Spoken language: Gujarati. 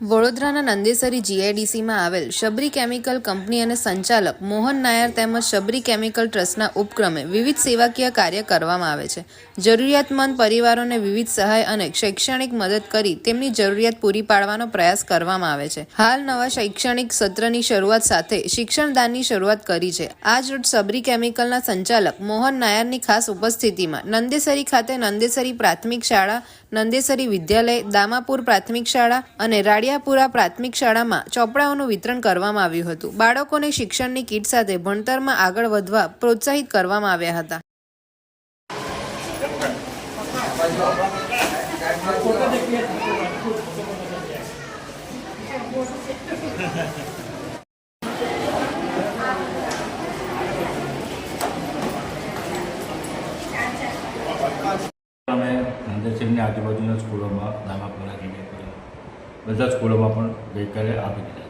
વડોદરાના નંદેસરી જીઆઈડીસીમાં આવેલ શબરી કેમિકલ કંપની અને સંચાલક મોહન નાયર તેમજ શબરી કેમિકલ ટ્રસ્ટના ઉપક્રમે વિવિધ સેવાકીય કાર્ય કરવામાં આવે છે. જરૂરિયાતમંદ પરિવારોને વિવિધ સહાય અને શૈક્ષણિક મદદ કરી તેમની જરૂરિયાત પૂરી પાડવાનો પ્રયાસ કરવામાં આવે છે. હાલ નવા શૈક્ષણિક સત્રની શરૂઆત સાથે શિક્ષણદાનની શરૂઆત કરી છે. આજ રોજ શબરી કેમિકલના સંચાલક મોહન નાયરની ખાસ ઉપસ્થિતિમાં નંદેસરી ખાતે નંદેસરી પ્રાથમિક શાળા, નંદેસરી વિદ્યાલય, દામાપુર પ્રાથમિક શાળા અને રાડિયાપુરા પ્રાથમિક શાળામાં ચોપડાઓનું વિતરણ કરવામાં આવ્યું હતું. બાળકોને શિક્ષણની કીટ સાથે ભણતરમાં આગળ વધવા પ્રોત્સાહિત કરવામાં આવ્યા હતા. અમે નંદેસરની આજુબાજુના સ્કૂલોમાં નામાપુરા જીનેપુરા બધા સ્કૂલોમાં પણ ગઈકાલે આપી દીધા